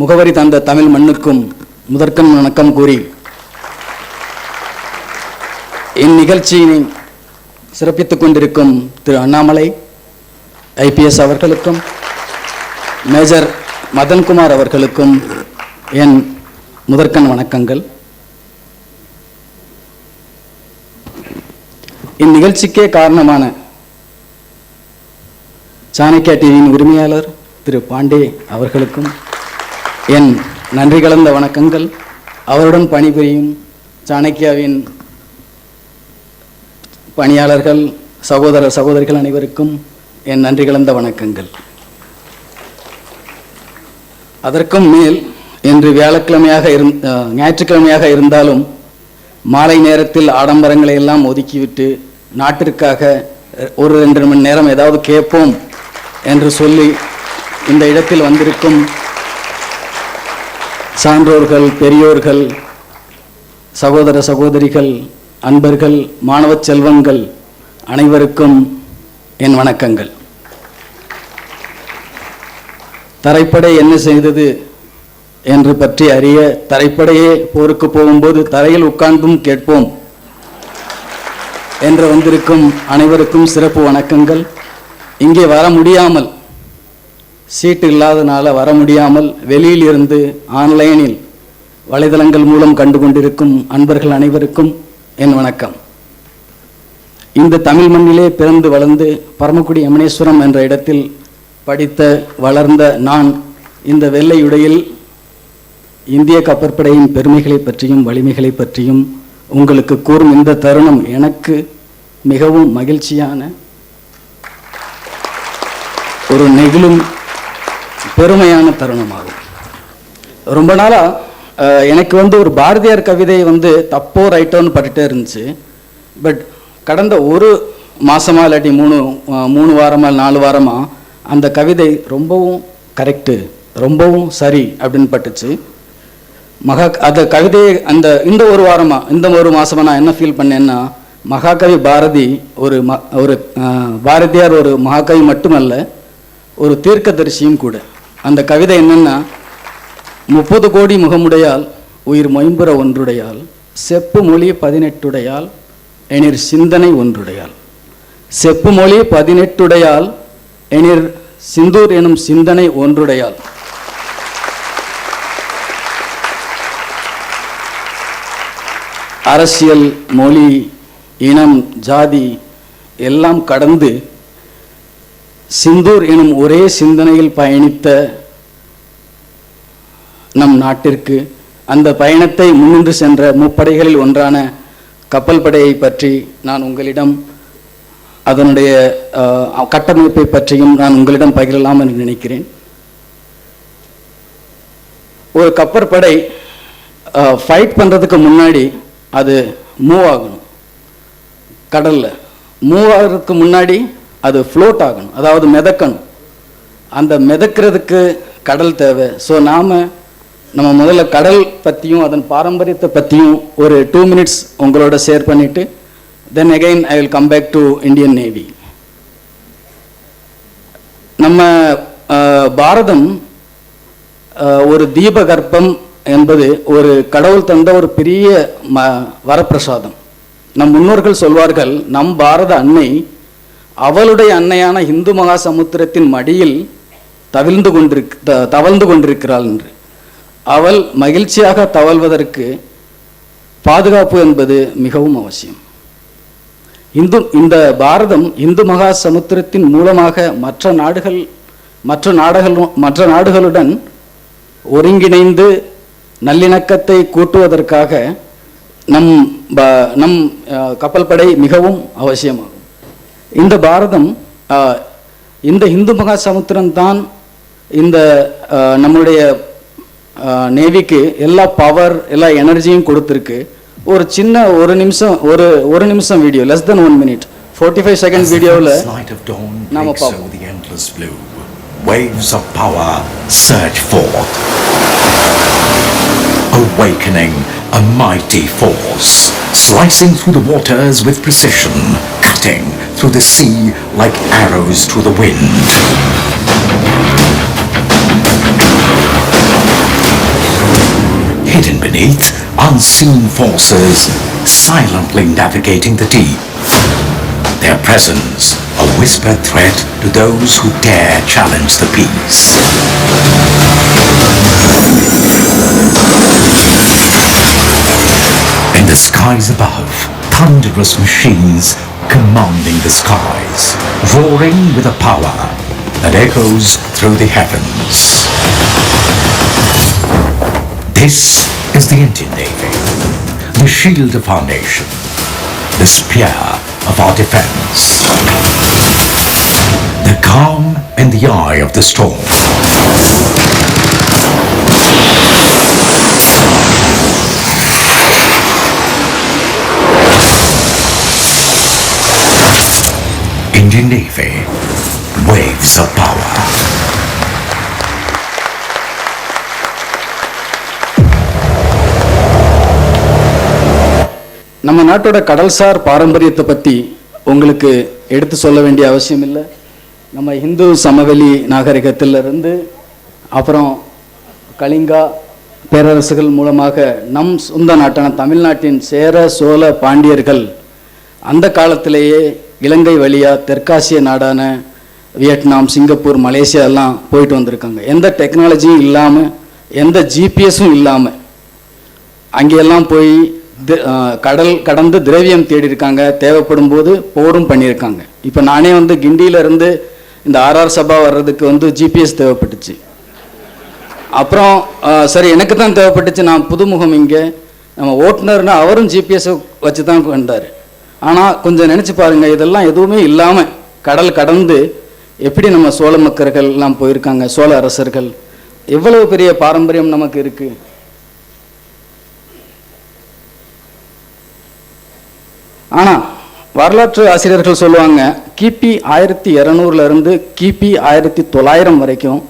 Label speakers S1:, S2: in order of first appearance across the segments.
S1: முகவரி தந்த தமிழ் மண்ணுக்கும் முதற்கண் வணக்கம் கூறி இந்நிகழ்ச்சியினை சிறப்பித்துக் கொண்டிருக்கும் திரு அண்ணாமலை ஐபிஎஸ் அவர்களுக்கும் மேஜர் மதன்குமார் அவர்களுக்கும் என் முதற்கண் வணக்கங்கள் இந்நிகழ்ச்சிக்கே காரணமான சாணக்கியா டிவியின் உரிமையாளர் திரு பாண்டே அவர்களுக்கும் என் நன்றி கலந்த வணக்கங்கள் அவருடன் பணிபுரியும் சாணக்கியாவின் பணியாளர்கள் சகோதர சகோதரிகள் அனைவருக்கும் என் நன்றி கலந்த வணக்கங்கள் அதற்கும் மேல் இன்று வியாழக்கிழமையாக இருந் ஞாயிற்றுக்கிழமையாக இருந்தாலும் மாலை நேரத்தில் ஆடம்பரங்களை எல்லாம் ஒதுக்கிவிட்டு நாட்டிற்காக ஒரு ரெண்டு மணி நேரம் ஏதாவது கேட்போம் என்று சொல்லி இந்த இடத்தில் வந்திருக்கும் சான்றோர்கள் பெரியோர்கள் சகோதர சகோதரிகள் அன்பர்கள் மாணவ செல்வங்கள் அனைவருக்கும் என் வணக்கங்கள் தரைப்படை என்ன செய்தது என்று பற்றி அறிய தரைப்படையே போருக்கு போகும்போது தரையில் உட்கார்ந்தும் கேட்போம் என்று வந்திருக்கும் அனைவருக்கும் சிறப்பு வணக்கங்கள் இங்கே வர முடியாமல் சீட்டு இல்லாதனால வர முடியாமல் வெளியில் இருந்து ஆன்லைனில் வலைதளங்கள் மூலம் கண்டு கொண்டிருக்கும் அன்பர்கள் அனைவருக்கும் என் வணக்கம் இந்த தமிழ் மண்ணிலே பிறந்து வளர்ந்து பரமக்குடி யமனேஸ்வரம் என்ற இடத்தில் படித்த வளர்ந்த நான் இந்த வெள்ளையுடையில் இந்திய கப்பற்படையின் பெருமைகளை பற்றியும் வலிமைகளை பற்றியும் உங்களுக்கு கூறும் இந்த தருணம் எனக்கு மிகவும் மகிழ்ச்சியான ஒரு நெகிழும் பெருமையான தருணமாகும் ரொம்ப நாளாக எனக்கு வந்து ஒரு பாரதியார் கவிதை வந்து தப்போ ரைட்டோன்னு பட்டுட்டே இருந்துச்சு பட் கடந்த ஒரு மாதமாக இல்லாட்டி மூணு மூணு வாரமாக நாலு வாரமாக அந்த கவிதை ரொம்பவும் கரெக்டு ரொம்பவும் சரி அப்படின்னு பட்டுச்சு மகா அந்த கவிதையை அந்த இந்த ஒரு வாரமாக இந்த ஒரு மாதமாக நான் என்ன ஃபீல் பண்ணேன்னா மகாகவி பாரதி ஒரு ம ஒரு பாரதியார் ஒரு மகாகவி மட்டுமல்ல ஒரு தீர்க்கதரிசியும் கூட அந்த கவிதை என்னென்னா முப்பது கோடி முகமுடையால் உயிர் மொயம்புற ஒன்றுடையால் செப்பு மொழி பதினெட்டுடையால் எனிர் சிந்தனை ஒன்றுடையால் செப்பு மொழி பதினெட்டுடையால் எனிர் சிந்தூர் எனும் சிந்தனை ஒன்றுடையால் அரசியல் மொழி இனம் ஜாதி எல்லாம் கடந்து சிந்தூர் எனும் ஒரே சிந்தனையில் பயணித்த நம் நாட்டிற்கு அந்த பயணத்தை முன்னின்று சென்ற முப்படைகளில் ஒன்றான கப்பல் படையை பற்றி நான் உங்களிடம் அதனுடைய கட்டமைப்பை பற்றியும் நான் உங்களிடம் பகிரலாம் என்று நினைக்கிறேன் ஒரு கப்பற்படை ஃபைட் பண்ணுறதுக்கு முன்னாடி அது மூவ் ஆகணும் கடலில் மூவ் ஆகிறதுக்கு முன்னாடி அது ஃப்ளோட் ஆகணும் அதாவது மிதக்கணும் அந்த மிதக்கிறதுக்கு கடல் தேவை ஸோ நாம் நம்ம முதல்ல கடல் பற்றியும் அதன் பாரம்பரியத்தை பற்றியும் ஒரு டூ மினிட்ஸ் உங்களோட ஷேர் பண்ணிவிட்டு then again I will come back to Indian navy நம்ம பாரதம் ஒரு தீபகற்பம் என்பது ஒரு கடவுள் தந்த ஒரு பெரிய ம வரப்பிரசாதம் நம் முன்னோர்கள் சொல்வார்கள் நம் பாரத அன்னை அவளுடைய அன்னையான இந்து மகா சமுத்திரத்தின் மடியில் தவிழ்ந்து கொண்டிருக்க தவழ்ந்து கொண்டிருக்கிறாள் என்று அவள் மகிழ்ச்சியாக தவழ்வதற்கு பாதுகாப்பு என்பது மிகவும் அவசியம் இந்து இந்த பாரதம் இந்து மகா சமுத்திரத்தின் மூலமாக மற்ற நாடுகள் மற்ற நாடுகள் மற்ற நாடுகளுடன் ஒருங்கிணைந்து நல்லிணக்கத்தை கூட்டுவதற்காக நம் நம் கப்பல் படை மிகவும் அவசியமாகும் இந்த பாரதம் இந்த இந்து மகா சமுத்திரம் தான் இந்த நம்மளுடைய நேவிக்கு எல்லா பவர் எல்லா எனர்ஜியும் கொடுத்துருக்கு ஒரு சின்ன ஒரு நிமிஷம் ஒரு ஒரு நிமிஷம் video less then one minute forty five second வீடியோவில்
S2: நாம Waves of power surge forth, awakening a mighty force, slicing through the waters with precision, cutting through the sea like arrows to the wind. Hidden beneath unseen forces, silently navigating the deep. Their presence, a whispered threat to those who dare challenge the peace. In the skies above, thunderous machines commanding the skies, roaring with a power that echoes through the heavens. This is the Indian Navy, the shield of our nation, the spear of our defense, the calm in the eye of the storm. Geneve, Waves of Power.
S1: நம்ம நாட்டோட கடல்சார் பாரம்பரியத்தை பற்றி உங்களுக்கு எடுத்து சொல்ல வேண்டிய அவசியம் இல்லை நம்ம இந்து சமவெளி நாகரிகத்திலிருந்து அப்புறம் கலிங்கா பேரரசுகள் மூலமாக நம் சொந்த நாட்டான தமிழ்நாட்டின் சேர சோழ பாண்டியர்கள் அந்த காலத்திலேயே இலங்கை வழியாக தெற்காசிய நாடான வியட்நாம் சிங்கப்பூர் மலேசியா எல்லாம் போயிட்டு வந்திருக்காங்க எந்த டெக்னாலஜியும் இல்லாமல் எந்த ஜிபிஎஸும் இல்லாமல் அங்கேயெல்லாம் போய் கடல் கடந்து திரவியம் தேடி இருக்காங்க தேவைப்படும் போது போரும் பண்ணியிருக்காங்க இப்போ நானே வந்து கிண்டியிலேருந்து இந்த ஆர்ஆர் சபா வர்றதுக்கு வந்து ஜிபிஎஸ் தேவைப்பட்டுச்சு அப்புறம் சரி எனக்கு தான் தேவைப்பட்டுச்சு நான் புதுமுகம் இங்கே நம்ம ஓட்டுநர்னா அவரும் ஜிபிஎஸ் வச்சு தான் வந்தார் ஆனால் கொஞ்சம் நினச்சி பாருங்கள் இதெல்லாம் எதுவுமே இல்லாமல் கடல் கடந்து எப்படி நம்ம சோழ மக்கர்கள் எல்லாம் போயிருக்காங்க சோழ அரசர்கள் எவ்வளவு பெரிய பாரம்பரியம் நமக்கு இருக்குது ஆனால் வரலாற்று ஆசிரியர்கள் சொல்லுவாங்க கிபி ஆயிரத்தி இரநூறுலேருந்து கிபி ஆயிரத்தி தொள்ளாயிரம் வரைக்கும்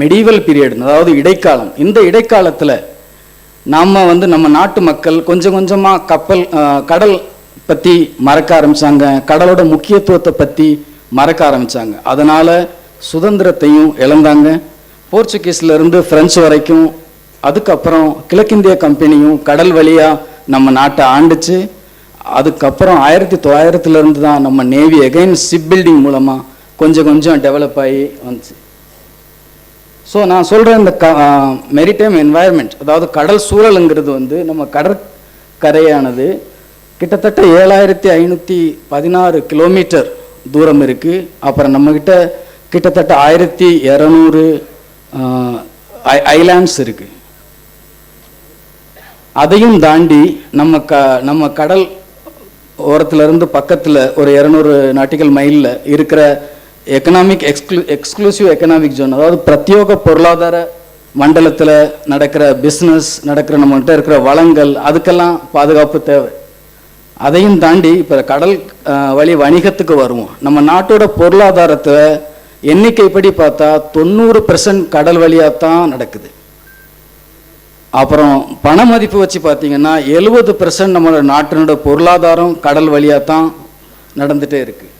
S1: மெடிவல் பீரியட் அதாவது இடைக்காலம் இந்த இடைக்காலத்தில் நாம் வந்து நம்ம நாட்டு மக்கள் கொஞ்சம் கொஞ்சமாக கப்பல் கடல் பற்றி மறக்க ஆரம்பித்தாங்க கடலோட முக்கியத்துவத்தை பற்றி மறக்க ஆரம்பித்தாங்க அதனால் சுதந்திரத்தையும் இழந்தாங்க போர்ச்சுகீஸ்லேருந்து ஃப்ரெஞ்சு வரைக்கும் அதுக்கப்புறம் கிழக்கிந்திய கம்பெனியும் கடல் வழியாக நம்ம நாட்டை ஆண்டுச்சு அதுக்கப்புறம் ஆயிரத்தி தொள்ளாயிரத்துலேருந்து தான் நம்ம நேவி எகைன் ஷிப் பில்டிங் மூலமாக கொஞ்சம் கொஞ்சம் டெவலப் ஆகி வந்துச்சு ஸோ நான் சொல்கிறேன் இந்த க மெரிடைம் என்வாயர்மெண்ட் அதாவது கடல் சூழலுங்கிறது வந்து நம்ம கடற்கரையானது கிட்டத்தட்ட ஏழாயிரத்தி ஐநூற்றி பதினாறு கிலோமீட்டர் தூரம் இருக்குது அப்புறம் நம்மக்கிட்ட கிட்டத்தட்ட ஆயிரத்தி இரநூறு ஐலாண்ட்ஸ் இருக்குது அதையும் தாண்டி நம்ம க நம்ம கடல் ஓரத்துலேருந்து பக்கத்தில் ஒரு இரநூறு நாட்டிகள் மைலில் இருக்கிற economic exclu exclusive economic zone அதாவது பிரத்யோக பொருளாதார மண்டலத்தில் நடக்கிற பிஸ்னஸ் நடக்கிற நம்மகிட்ட இருக்கிற வளங்கள் அதுக்கெல்லாம் பாதுகாப்பு தேவை அதையும் தாண்டி இப்போ கடல் வழி வணிகத்துக்கு வருவோம் நம்ம நாட்டோட பொருளாதாரத்தை எண்ணிக்கைப்படி பார்த்தா தொண்ணூறு பெர்சன்ட் கடல் வழியாக தான் நடக்குது அப்புறம் பண மதிப்பு வச்சு பார்த்தீங்கன்னா எழுபது பெர்சன்ட் நம்மளோட நாட்டினோட பொருளாதாரம் கடல் வழியாக தான் நடந்துகிட்டே இருக்குது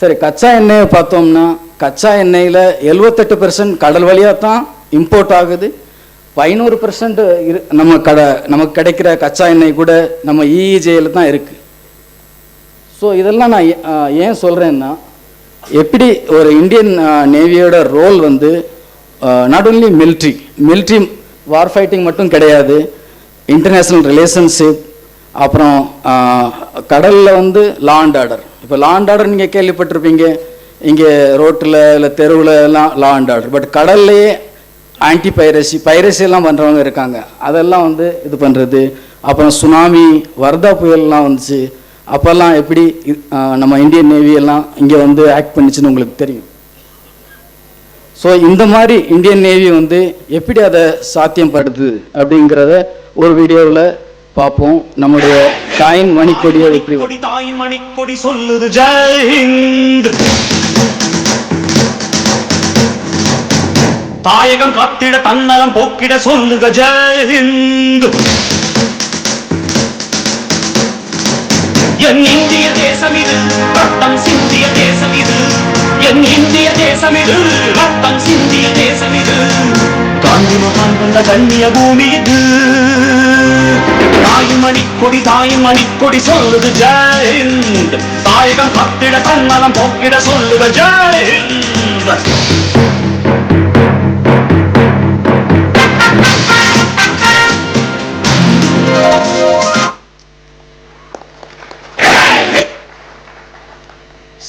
S1: சரி கச்சா எண்ணெயை பார்த்தோம்னா கச்சா எண்ணெயில் எழுபத்தெட்டு பெர்சன்ட் கடல் வழியாக தான் இம்போர்ட் ஆகுது ஐநூறு பர்சன்ட் இரு நம்ம கடை நமக்கு கிடைக்கிற கச்சா எண்ணெய் கூட நம்ம இஇஜேயில் e e தான் இருக்குது ஸோ இதெல்லாம் நான் ஏன் சொல்கிறேன்னா எப்படி ஒரு இந்தியன் நேவியோட ரோல் வந்து not only military military war fighting மட்டும் கிடையாது இன்டர்நேஷ்னல் ரிலேஷன்ஷிப் அப்புறம் கடலில் வந்து லாண்ட் ஆர்டர் இப்போ லாண்ட் ஆர்டர் நீங்கள் கேள்விப்பட்டிருப்பீங்க இங்கே ரோட்டில் இல்லை தெருவில் எல்லாம் லாண்ட் ஆர்டர் பட் கடல்லையே ஆன்டி பைரசி பைரசியெல்லாம் பண்ணுறவங்க இருக்காங்க அதெல்லாம் வந்து இது பண்ணுறது அப்புறம் சுனாமி வர்தா புயல்லாம் வந்துச்சு அப்போல்லாம் எப்படி நம்ம இந்தியன் நேவியெல்லாம் இங்கே வந்து ஆக்ட் பண்ணிச்சுன்னு உங்களுக்கு தெரியும் ஸோ இந்த மாதிரி இந்தியன் நேவி வந்து எப்படி அதை சாத்தியப்படுது அப்படிங்கிறத ஒரு வீடியோவில் பார்ப்போம் நம்முடைய தாயின் மணிக்கொடியை எப்படி தாயின் மணிக்கொடி சொல்லுது தாயகம் காத்திட தன்னலம் போக்கிட சொல்லுக ஜெயஹிந்து என் இந்திய தேசம் இது ரத்தம் சிந்திய தேசம் இது என் இந்திய தேசம் இது ரத்தம் சிந்திய தேசம் இது காந்தி மகான் வந்த கண்ணிய பூமி இது தாயும் அணிக்கொடி தாயும் அணிக்கொடி சொல்லுது ஜெயஹிந்த் தாயகம் கத்திட தன்னலம் போக்கிட சொல்லுக ஜெயஹிந்த்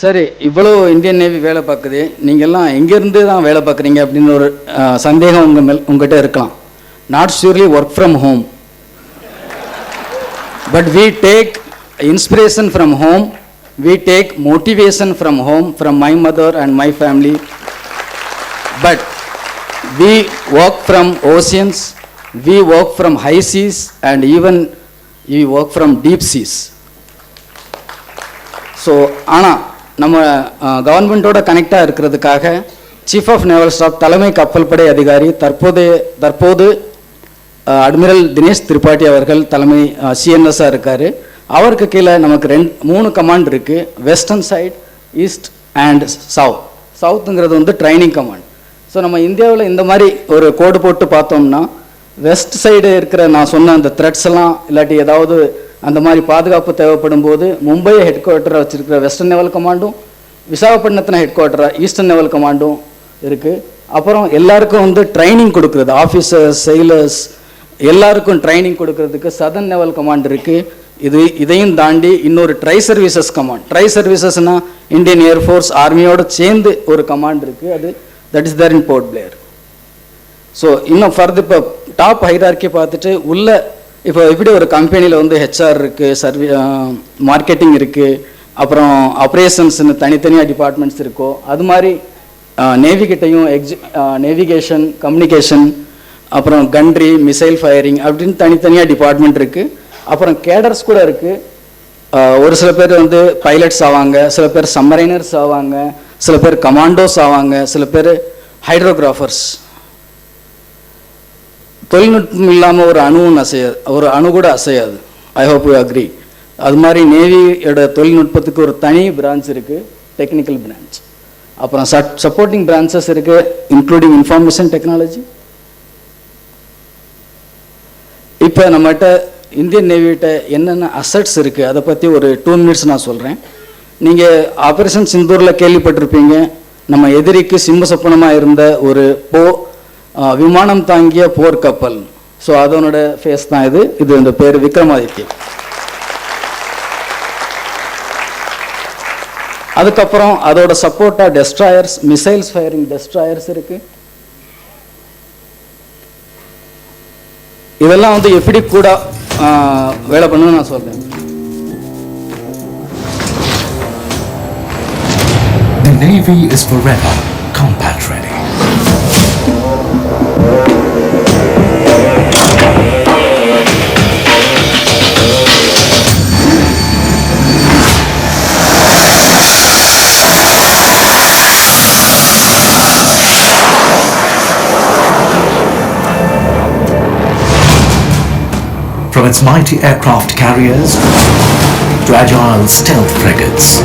S1: சரி இவ்வளோ இந்தியன் நேவி வேலை பார்க்குது நீங்கள்லாம் எங்கேருந்து தான் வேலை பார்க்குறீங்க அப்படின்னு ஒரு சந்தேகம் உங்கள் மேல் உங்கள்கிட்ட இருக்கலாம் not surely work from home but we take inspiration from home we take motivation from home from my mother and my family but we work from oceans we work from high seas and even we work from deep seas so ஆனால் நம்ம கவர்மெண்ட்டோட கனெக்டாக இருக்கிறதுக்காக chief of naval staff தலைமை கப்பல் படை அதிகாரி தற்போதைய தற்போது அட்மிரல் தினேஷ் திரிபாட்டி அவர்கள் தலைமை சிஎன்எஸ்ஸாக இருக்கார் அவருக்கு கீழே நமக்கு ரெண்டு மூணு கமாண்ட் இருக்குது western side east and south சவுத்துங்கிறது வந்து ட்ரைனிங் கமாண்ட் ஸோ நம்ம இந்தியாவில் இந்த மாதிரி ஒரு கோடு போட்டு பார்த்தோம்னா வெஸ்ட் சைடு இருக்கிற நான் சொன்ன அந்த த்ரெட்ஸ் எல்லாம் இல்லாட்டி ஏதாவது அந்த மாதிரி பாதுகாப்பு தேவைப்படும் போது மும்பையை ஹெட் குவார்ட்டராக வச்சுருக்கிற வெஸ்டர்ன் லெவல் கமாண்டும் விசாகப்பட்டினத்தின ஹெட் குவார்ட்டராக ஈஸ்டர்ன் லெவல் கமாண்டும் இருக்குது அப்புறம் எல்லாருக்கும் வந்து ட்ரைனிங் கொடுக்குறது ஆஃபீஸர்ஸ் செயலர்ஸ் எல்லாருக்கும் ட்ரைனிங் கொடுக்கறதுக்கு சதன் லெவல் கமாண்ட் இருக்குது இது இதையும் தாண்டி இன்னொரு ட்ரை சர்வீசஸ் கமாண்ட் ட்ரை சர்வீசஸ்னால் இந்தியன் ஏர்ஃபோர்ஸ் ஆர்மியோடு சேர்ந்து ஒரு கமாண்ட் இருக்குது அது that is there in Port Blair so இன்னும் ஃபர்தர் இப்போ டாப் ஹைரார்க்கி பார்த்துட்டு உள்ள இப்போ இப்படி ஒரு கம்பெனியில் வந்து ஹெச்ஆர் இருக்குது சர்வி மார்க்கெட்டிங் இருக்குது அப்புறம் ஆப்ரேஷன்ஸ்னு தனித்தனியாக டிபார்ட்மெண்ட்ஸ் இருக்கோ அது மாதிரி நேவிகிட்டையும் எக்ஸி நேவிகேஷன் கம்யூனிகேஷன் அப்புறம் கன்ட்ரி மிசைல் ஃபயரிங் அப்படின்னு தனித்தனியாக டிபார்ட்மெண்ட் இருக்குது அப்புறம் கேடர்ஸ் கூட இருக்குது ஒரு சில பேர் வந்து பைலட்ஸ் ஆவாங்க சில பேர் சம்மரைனர்ஸ் ஆவாங்க சில பேர் கமாண்டோஸ் ஆவாங்க சில பேர் ஹைட்ரோகிராஃபர்ஸ் தொழில்நுட்பம் இல்லாமல் ஒரு அணுவும் அசையாது ஒரு அணு கூட அசையாது ஐ ஹோப் யூ அக்ரி அது மாதிரி நேவியோட தொழில்நுட்பத்துக்கு ஒரு தனி பிரான்ச் இருக்குது டெக்னிக்கல் பிரான்ச் அப்புறம் சப் சப்போர்ட்டிங் பிரான்சஸ் இருக்குது இன்க்ளூடிங் இன்ஃபார்மேஷன் டெக்னாலஜி இப்போ நம்மகிட்ட இந்தியன் நேவியிட்ட என்னென்ன அசட்ஸ் இருக்குது அதை பற்றி ஒரு டூ மினிட்ஸ் நான் சொல்கிறேன் நீங்கள் ஆப்ரேஷன் சிந்தூரில் கேள்விப்பட்டிருப்பீங்க நம்ம எதிரிக்கு சிம்ம சொப்பனமாக இருந்த ஒரு போ விமானம் தாங்கிய போர்க்கப்பல் ஸோ அதனோட ஃபேஸ் தான் இது இது இந்த பேர் விக்ரமாதித்யம் அதுக்கப்புறம் அதோட சப்போர்ட்டாக டெஸ்ட்ராயர்ஸ் மிசைல்ஸ் ஃபயரிங் டெஸ்ட்ராயர்ஸ் இருக்கு இதெல்லாம் வந்து எப்படி கூட வேலை பண்ணு நான் சொல்றேன்
S2: The Navy is forever combat ready. its mighty aircraft carriers to agile stealth frigates.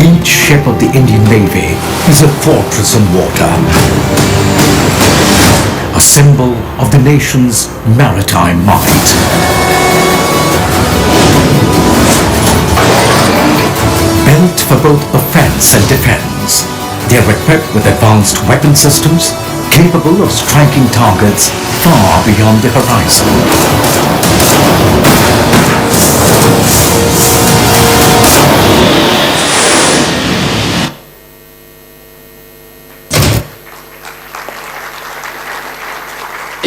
S2: Each ship of the Indian Navy is a fortress on water, a symbol of the nation's maritime might. Built for both offense and defense, they are equipped with advanced weapon systems capable of striking targets far beyond the horizon.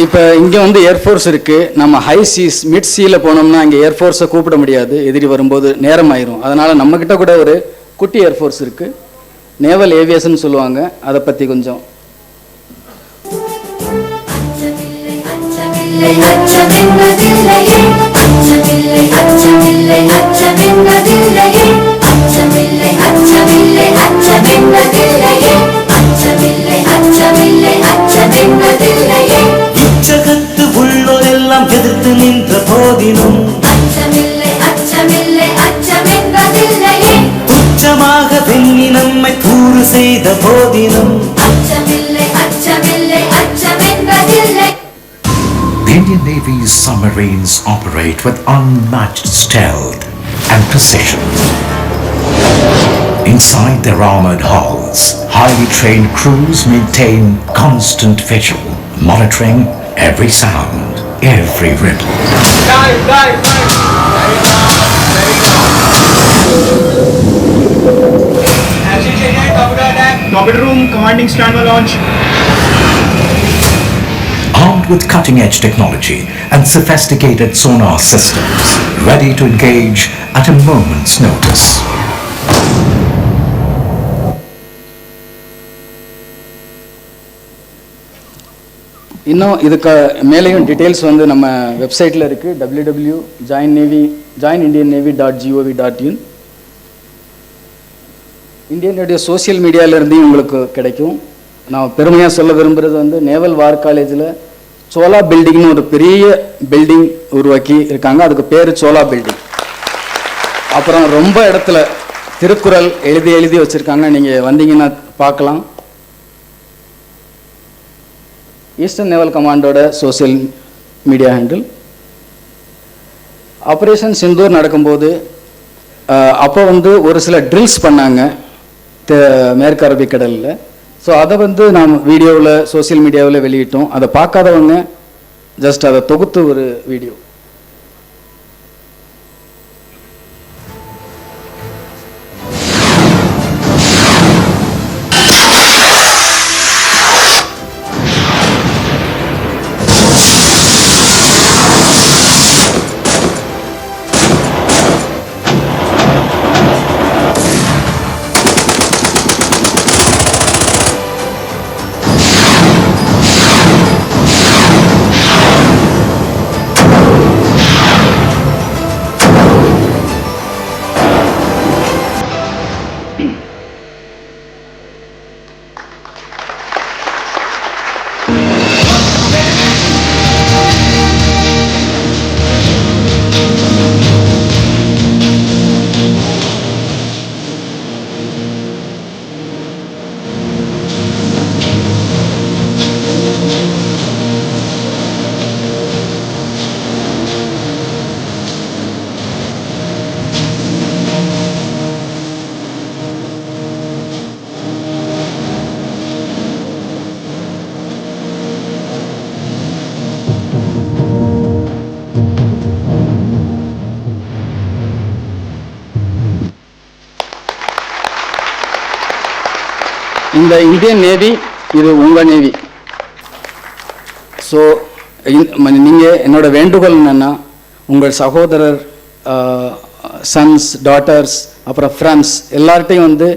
S1: இப்போ இங்கே வந்து air force இருக்குது நம்ம high cheese mid சீல போனோம்னா இங்கே ஏர்ஃபோர்ஸை கூப்பிட முடியாது எதிரி வரும்போது நேரம் ஆயிரும் அதனால் நம்மக்கிட்ட கூட ஒரு குட்டி ஏர்ஃபோர்ஸ் இருக்குது நேவல் ஏவியேஷன் சொல்லுவாங்க அதை பற்றி கொஞ்சம் அச்சமில்லை அச்சமென்பதில்லையே அச்சமில்லை அச்சமில்லை அச்சமென்பதில்லையே அச்சமில்லை அச்சமில்லை அச்சமென்பதில்லையே
S2: எதிர்த்து நின்ற போதினும் உச்சமாக பெண்ணி நம்மை கூறு செய்த போதினும் submarines operate with unmatched stealth and precision. Inside their armored hulls, highly trained crews maintain constant vigil, monitoring every sound, every ripple. Dive, room, commanding stand will launch. armed with cutting-edge technology and sophisticated sonar systems, ready to engage at a moment's notice.
S1: இன்னும் இதுக்கு மேலேயும் details வந்து நம்ம வெப்சைட்டில் இருக்குது W W join navy join Indian navy dot gov dot in இந்தியனுடைய social மீடியாவிலேருந்தையும் உங்களுக்கு கிடைக்கும் நான் பெருமையாக சொல்ல விரும்புகிறது வந்து நேவல் வார் காலேஜில் சோலா பில்டிங்னு ஒரு பெரிய பில்டிங் உருவாக்கி இருக்காங்க அதுக்கு பேர் சோலா பில்டிங் அப்புறம் ரொம்ப இடத்துல திருக்குறள் எழுதி எழுதி வச்சுருக்காங்க நீங்கள் வந்தீங்கன்னா பார்க்கலாம் ஈஸ்டர்ன் நேவல் கமாண்டோட social media handle operation Sindoor நடக்கும்போது அப்போ வந்து ஒரு சில ட்ரில்ஸ் பண்ணாங்க மேற்கு கடலில் ஸோ அதை வந்து நாம் வீடியோவில் சோசியல் மீடியாவில் வெளியிட்டோம் அதை பார்க்காதவங்க ஜஸ்ட் அதை தொகுத்து ஒரு வீடியோ இந்த இந்தியன் நேவி இது உங்கள் நேவி ஸோ நீங்கள் என்னோட வேண்டுகோள் என்னென்னா உங்கள் சகோதரர் சன்ஸ் டாட்டர்ஸ் அப்புறம் ஃப்ரெண்ட்ஸ் எல்லார்ட்டையும் வந்து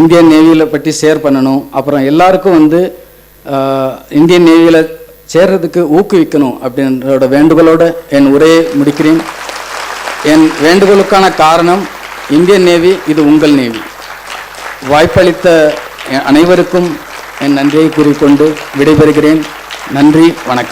S1: இந்தியன் நேவியில் பற்றி ஷேர் பண்ணணும் அப்புறம் எல்லாருக்கும் வந்து இந்தியன் நேவியில் சேர்றதுக்கு ஊக்குவிக்கணும் அப்படின்றோட வேண்டுகோளோடு என் உரையை முடிக்கிறேன் என் வேண்டுகோளுக்கான காரணம் இந்தியன் நேவி இது உங்கள் நேவி வாய்ப்பளித்த அனைவருக்கும் என் நன்றியை கூறிக்கொண்டு விடைபெறுகிறேன் நன்றி வணக்கம்